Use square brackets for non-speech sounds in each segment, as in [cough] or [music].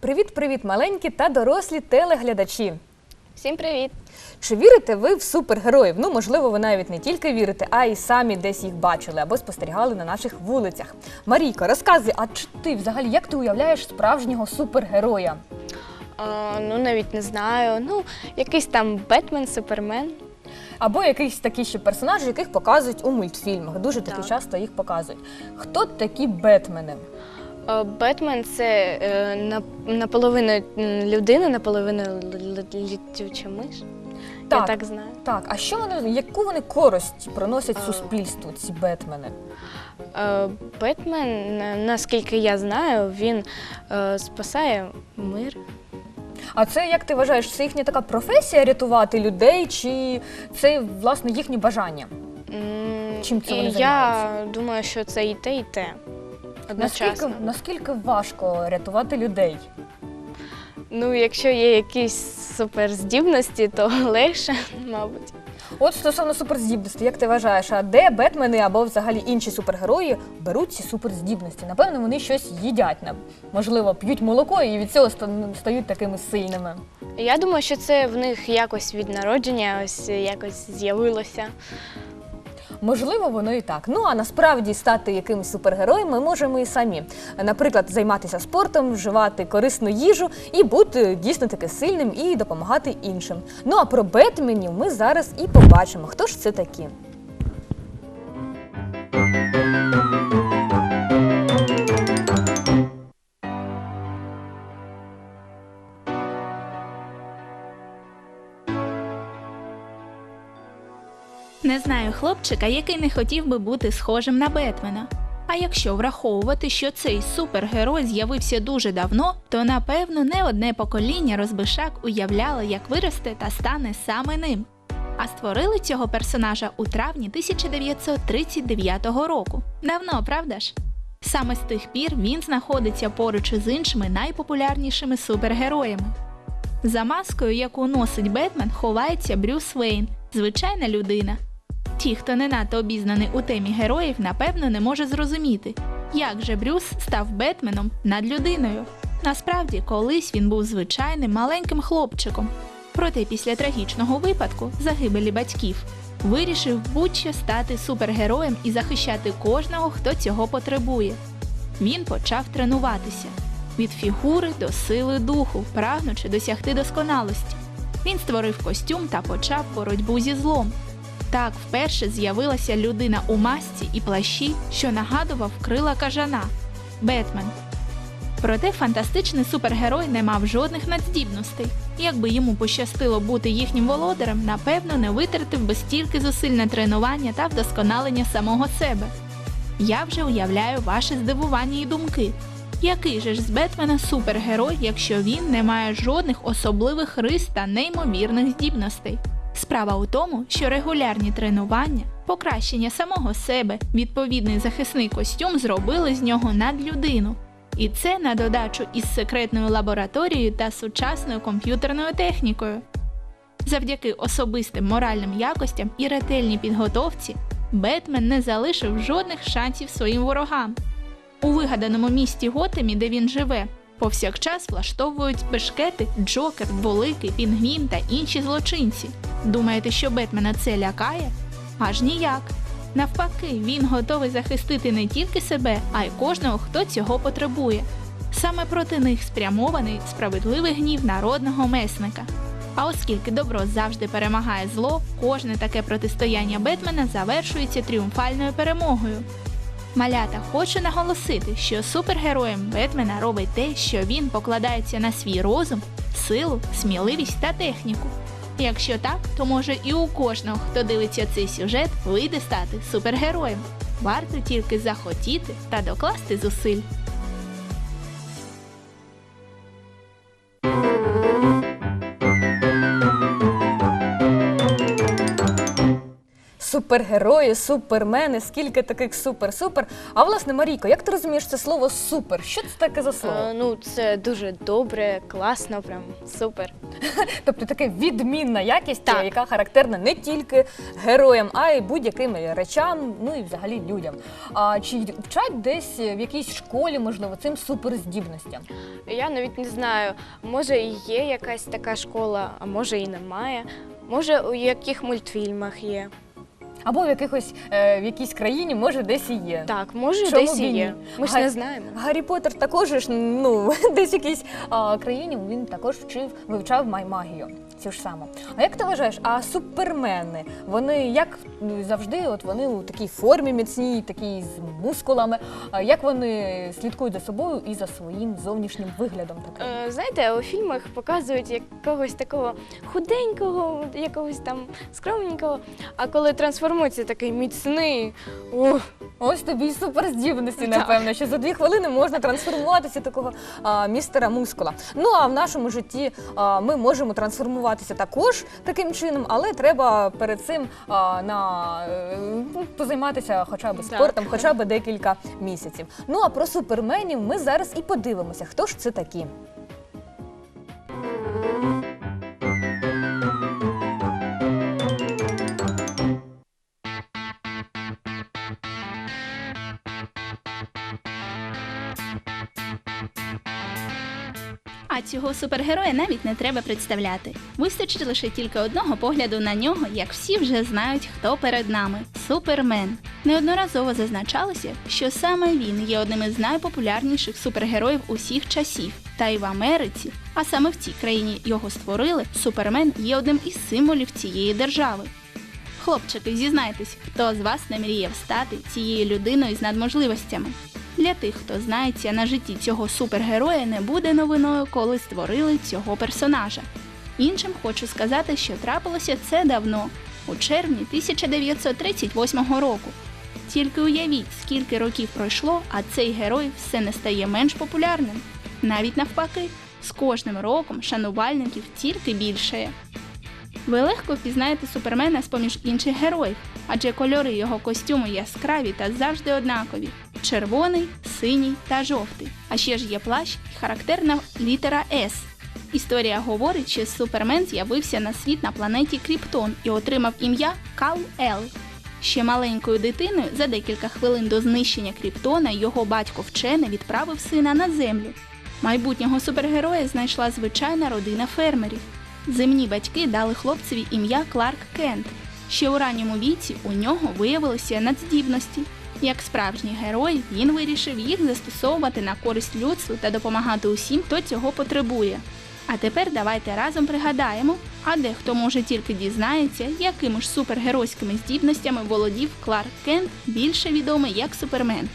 Привіт, привіт, маленькі та дорослі телеглядачі. Всім привіт! Чи вірите ви в супергероїв? Ну, можливо, ви навіть не тільки вірите, а й самі десь їх бачили або спостерігали на наших вулицях. Марійко, розказуй, а чи ти взагалі як ти уявляєш справжнього супергероя? А, ну навіть не знаю. Ну, якийсь там Бетмен, Супермен. Або якийсь такий ще персонаж, яких показують у мультфільмах. Дуже таки Так. часто їх показують. Хто такі Бетмени? А, Бетмен це е, наполовину людина, наполовину літюча миш. Я так знаю. Так, а що вони, яку вони користь приносять суспільству, ці Бетмени? Е, Бетмен, наскільки я знаю, він е, спасає мир. А це як ти вважаєш, це їхня така професія рятувати людей, чи це власне їхнє бажання? Чим це вони Я думаю, що це і те, і те. Наскільки, Одночасно. наскільки важко рятувати людей? Ну, якщо є якісь суперздібності, то [laughs] легше, мабуть. От стосовно суперздібності, як ти вважаєш, а де Бетмени або взагалі інші супергерої беруть ці суперздібності? Напевно, вони щось їдять, можливо, п'ють молоко і від цього ста- стають такими сильними. Я думаю, що це в них якось від народження, ось якось з'явилося. Можливо, воно і так. Ну а насправді стати якимось супергероєм ми можемо і самі. Наприклад, займатися спортом, вживати корисну їжу і бути дійсно таки сильним і допомагати іншим. Ну а про Бетменів ми зараз і побачимо, хто ж це такі. Не знаю хлопчика, який не хотів би бути схожим на Бетмена. А якщо враховувати, що цей супергерой з'явився дуже давно, то напевно не одне покоління розбишак уявляло, як виросте та стане саме ним. А створили цього персонажа у травні 1939 року. Давно, правда ж? Саме з тих пір він знаходиться поруч із іншими найпопулярнішими супергероями. За маскою, яку носить Бетмен, ховається Брюс Вейн, звичайна людина. Ті, хто не надто обізнаний у темі героїв, напевно, не може зрозуміти, як же Брюс став Бетменом над людиною. Насправді, колись він був звичайним маленьким хлопчиком. Проте після трагічного випадку загибелі батьків вирішив будь-що стати супергероєм і захищати кожного, хто цього потребує. Він почав тренуватися від фігури до сили духу, прагнучи досягти досконалості. Він створив костюм та почав боротьбу зі злом. Так вперше з'явилася людина у масці і плащі, що нагадував крила кажана Бетмен. Проте фантастичний супергерой не мав жодних надздібностей. Якби йому пощастило бути їхнім володарем, напевно, не витратив би стільки зусиль на тренування та вдосконалення самого себе. Я вже уявляю ваше здивування і думки. Який же ж з Бетмена супергерой, якщо він не має жодних особливих рис та неймовірних здібностей? Справа у тому, що регулярні тренування, покращення самого себе, відповідний захисний костюм зробили з нього надлюдину. І це на додачу із секретною лабораторією та сучасною комп'ютерною технікою. Завдяки особистим моральним якостям і ретельній підготовці Бетмен не залишив жодних шансів своїм ворогам. У вигаданому місті Готемі, де він живе, повсякчас влаштовують бешкети, Джокер, Дволикий, Пінгвін та інші злочинці. Думаєте, що Бетмена це лякає? Аж ніяк. Навпаки, він готовий захистити не тільки себе, а й кожного, хто цього потребує. Саме проти них спрямований справедливий гнів народного месника. А оскільки добро завжди перемагає зло, кожне таке протистояння Бетмена завершується тріумфальною перемогою. Малята хочу наголосити, що супергероєм Бетмена робить те, що він покладається на свій розум, силу, сміливість та техніку. Якщо так, то може і у кожного, хто дивиться цей сюжет, вийде стати супергероєм. Варто тільки захотіти та докласти зусиль. Супергерої, супермени, скільки таких супер-супер. А власне, Марійко, як ти розумієш це слово супер? Що це таке за слово? Е, ну, це дуже добре, класно, прям супер. [laughs] Тобто таке відмінна якість, Так. яка характерна не тільки героям, а й будь-яким речам, ну і взагалі людям. А чи вчать десь в якійсь школі, можливо, цим суперздібностям? Я навіть не знаю, може і є якась така школа, а може і немає. Може, у яких мультфільмах є. Або в якихось е, в якійсь країні, може, десь і є. Так, може, Чому десь б і ні? є. Ми ж Га- не знаємо. Гаррі Поттер також ж, ну [laughs] десь в якійсь а, країні він також вчив, вивчав май- магію. Цю ж саму. А як ти вважаєш, а супермени, вони як ну, завжди, от вони у такій формі міцній, такій з мускулами. А як вони слідкують за собою і за своїм зовнішнім виглядом таким? Е, Знаєте, у фільмах показують якогось такого худенького, якогось там скромненького, а коли трансформується такий міцний, ух, Ось тобі й суперздібності, напевно, що за дві хвилини можна трансформуватися такого а, містера мускула. Ну а в нашому житті а, ми можемо трансформуватися також таким чином, але треба перед цим а, на е, ну, позайматися хоча б спортом, хоча б декілька місяців. Ну а про суперменів ми зараз і подивимося, хто ж це такі. Цього супергероя навіть не треба представляти. Вистачить лише тільки одного погляду на нього, як всі вже знають, хто перед нами супермен. Неодноразово зазначалося, що саме він є одним із найпопулярніших супергероїв усіх часів. Та й в Америці, а саме в цій країні його створили, супермен є одним із символів цієї держави. Хлопчики, зізнайтесь, хто з вас не мріяв стати цією людиною з надможливостями? Для тих, хто знається на житті цього супергероя, не буде новиною, коли створили цього персонажа. Іншим хочу сказати, що трапилося це давно, у червні 1938 року. Тільки уявіть, скільки років пройшло, а цей герой все не стає менш популярним. Навіть навпаки, з кожним роком шанувальників тільки більшає. Ви легко впізнаєте супермена з поміж інших героїв, адже кольори його костюму яскраві та завжди однакові: червоний, синій та жовтий. А ще ж є плащ і характерна літера С. Історія говорить, що супермен з'явився на світ на планеті Кріптон і отримав ім'я Кал Ел. Ще маленькою дитиною за декілька хвилин до знищення Кріптона його батько вчений відправив сина на землю. Майбутнього супергероя знайшла звичайна родина фермерів. Земні батьки дали хлопцеві ім'я Кларк Кент. Ще у ранньому віці у нього виявилися надздібності. Як справжній герой, він вирішив їх застосовувати на користь людству та допомагати усім, хто цього потребує. А тепер давайте разом пригадаємо, а дехто може тільки дізнається, якими ж супергеройськими здібностями володів Кларк Кент, більше відомий як Супермен.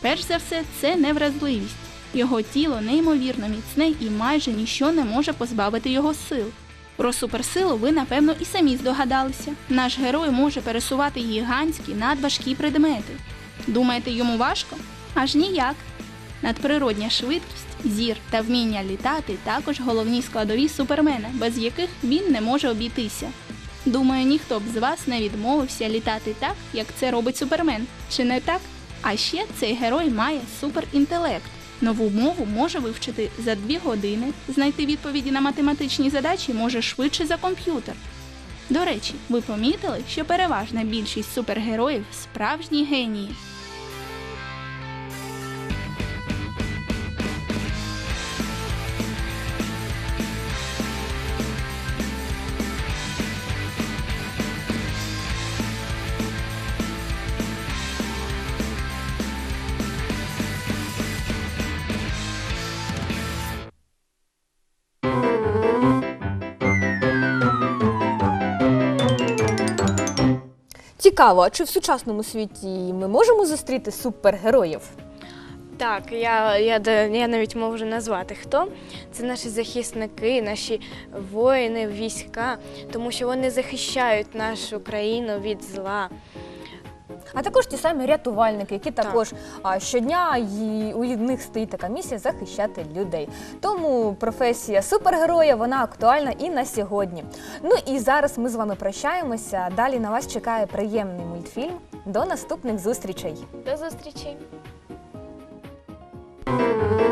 Перш за все, це невразливість. Його тіло неймовірно міцне і майже ніщо не може позбавити його сил. Про суперсилу ви, напевно, і самі здогадалися. Наш герой може пересувати гігантські надважкі предмети. Думаєте, йому важко? Аж ніяк. Надприродня швидкість, зір та вміння літати також головні складові супермена, без яких він не може обійтися. Думаю, ніхто б з вас не відмовився літати так, як це робить супермен. Чи не так? А ще цей герой має суперінтелект. Нову мову може вивчити за дві години, знайти відповіді на математичні задачі може швидше за комп'ютер. До речі, ви помітили, що переважна більшість супергероїв справжні генії. Цікаво, чи в сучасному світі ми можемо зустріти супергероїв? Так, я, я, я навіть можу назвати хто. Це наші захисники, наші воїни, війська, тому що вони захищають нашу країну від зла. А також ті самі рятувальники, які також а, щодня й- у них стоїть така місія захищати людей. Тому професія супергероя вона актуальна і на сьогодні. Ну і зараз ми з вами прощаємося. Далі на вас чекає приємний мультфільм. До наступних зустрічей! До зустрічі! Thank